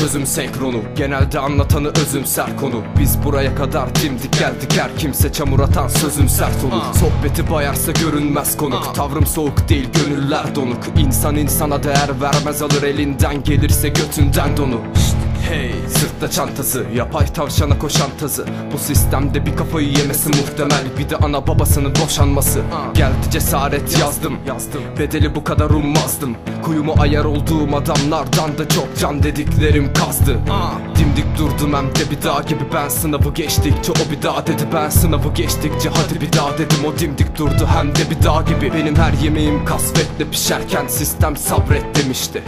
çözüm senkronu. Genelde anlatanı özümser konu. Biz buraya kadar dimdik geldik. Her kimse çamur atan sözüm sert olur. Sohbeti bayarsa görünmez konuk. Tavrım soğuk değil gönüller donuk. İnsan insana değer vermez. Alır elinden gelirse götünden donu Hey Sırtta çantası Yapay tavşana koşan tazı Bu sistemde bir kafayı yemesi muhtemel. Bir de ana babasının boşanması. Geldi cesaret yazdım. Yazdım. Bedeli bu kadar ummazdım. Kuyumu ayar olduğum adamlardan da çok can dediklerim kazdı. Dimdik durdum hem de bir dağ gibi. Ben sınavı geçtikçe o bir dağ dedi. Ben sınavı geçtikçe hadi bir daha dedim. O dimdik durdu hem de bir dağ gibi. Benim her yemeğim kasvetle pişerken Sistem sabret demişti.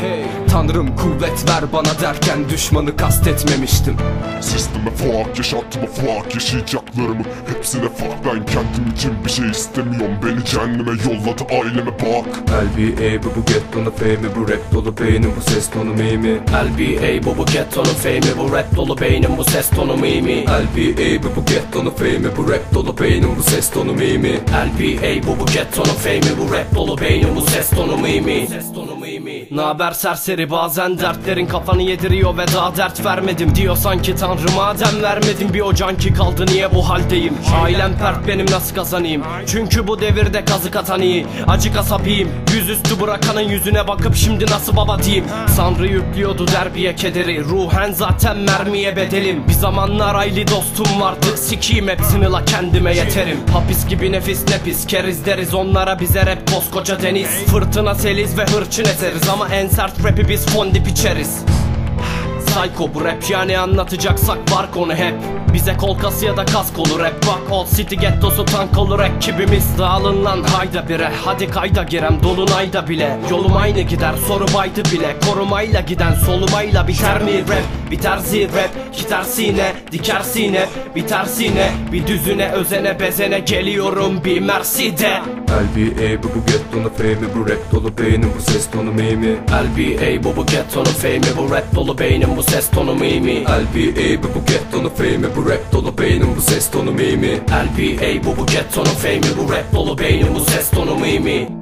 Tanrım kuvvet ver bana derken Düşmanı kastetmemiştim. Sisteme fuck yaşatma fuck yaşayacaklarımı Hepsine fuck ben kendim için bir şey istemiyorum. Beni cehenneme yolladı aileme bak. LBA bu bu gettonun fame'i bu rap dolu beynim bu ses tonu mimi. LBA bu bu gettonun fame'i bu rap dolu beynim bu ses tonu mimi. LBA bu bu gettonun fame'i bu rap dolu beynim bu ses tonu mimi. LBA bu bu gettonun fame'i bu rap dolu beynim bu ses tonu mimi Naber serseri? Bazen dertlerin kafanı yediriyor ve daha dert vermedim. Diyor sanki tanrı madem vermedim bir o can ki kaldı niye bu haldeyim? Ailem pert benim nasıl kazanayım? Çünkü bu devirde kazık atan iyi. Acı kasapiyim yüzüstü bırakanın yüzüne bakıp şimdi nasıl baba diyeyim? Sanrı yüklüyordu derbiye kederi. Ruhen zaten mermiye bedelim. Bir zamanlar aylı dostum vardı. Sikiyim hepsini la kendime yeterim. Hapis gibi nefis ne pis keriz deriz Onlara bize rap koskoca deniz. Fırtına seliz ve hırçın eseriz Ama And start rapping this one they Psycho bu rap yani anlatacaksak var konu hep. Bize kol kası ya da kask olur rap Bak Old City gettosu tank olur ekibimiz Dağılın lan hayda bire. Hadi kayda girem dolunayda bile. Yolum aynı gider soru baydı bile. Korumayla giden solumayla biter mi rap? Biter rap Gider sine diker sine. Biter sine bir düzüne özene bezene Geliyorum bir Mercedes LBA bu bu gettonun fame'i. Bu rap dolu beynim bu ses tonu mimi LBA bu bu gettonun fame'i. Bu rap dolu beynim bu ses tonu mimi LBA bu bu gettonun fame'i bu rap dolu beynim bu ses tonu mimi LBA bu bu gettonun fame'i bu rap dolu beynim bu ses tonu mimi